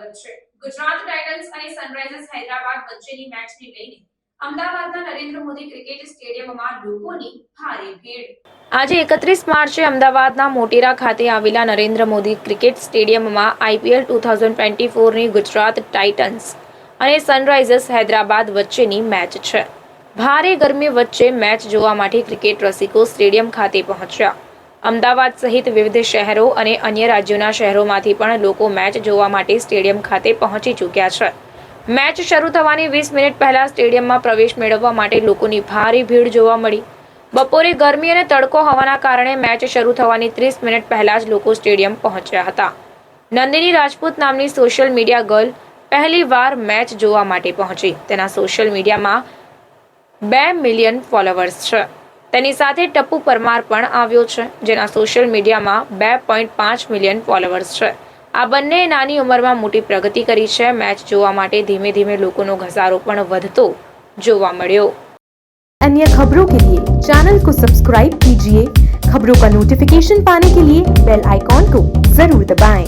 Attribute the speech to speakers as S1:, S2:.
S1: સ્વાગત છે. ગુજરાત ટાઇટન્સ અને સનરાઇઝર્સ હૈદરાબાદ વચ્ચેની મેચને લઈને અમદાવાદના નરેન્દ્ર મોદી ક્રિકેટ સ્ટેડિયમમાં લોકોની ભારે ભીડ. આજે એકત્રીસ માર્ચે અમદાવાદના મોટેરા ખાતે આવેલા નરેન્દ્ર મોદી ક્રિકેટ સ્ટેડિયમમાં આઈપીએલ ટુ થાઉઝન્ડ ટ્વેન્ટી ફોરની ગુજરાત ટાઇટન્સ અને સનરાઇઝર્સ હૈદરાબાદ વચ્ચેની મેચ છે. ભારે ગરમી વચ્ચે મેચ જોવા માટે ક્રિકેટ રસિકો સ્ટેડિયમ ખાતે પહોંચ્યા. અમદાવાદ સહિત વિવિધ શહેરો અને અન્ય રાજ્યોના શહેરોમાંથી પણ લોકો મેચ જોવા માટે સ્ટેડિયમ ખાતે પહોંચી ચૂક્યા છે. મેચ શરૂ થવાની વીસ મિનિટ પહેલા સ્ટેડિયમમાં પ્રવેશ મેળવવા માટે લોકોની ભારે ભીડ જોવા મળી. બપોરે ગરમી અને તડકો હોવાના કારણે મેચ શરૂ થવાની ત્રીસ મિનિટ પહેલા જ લોકો સ્ટેડિયમ પહોંચ્યા હતા. નંદિની રાજપૂત નામની સોશિયલ મીડિયા ગર્લ પહેલી વાર મેચ જોવા માટે પહોંચી. તેના સોશિયલ મીડિયામાં બે મિલિયન ફોલોવર્સ છે. તેની સાથે ટપ્પુ પરમાર પણ આવ્યો છે જેના સોશિયલ મીડિયામાં બે પોઈન્ટ પાંચ મિલિયન ફોલોવર્સ છે આ બંને નાની ઉંમરમાં મોટી પ્રગતિ કરી છે મેચ જોવા માટે ધીમે ધીમે લોકોનો ઘસારો પણ વધતો જોવા મળ્યો
S2: अन्य खबरों के लिए चैनल को सब्सक्राइब कीजिए खबरों का नोटिफिकेशन पाने के लिए बेल आइकॉन को जरूर दबाएं।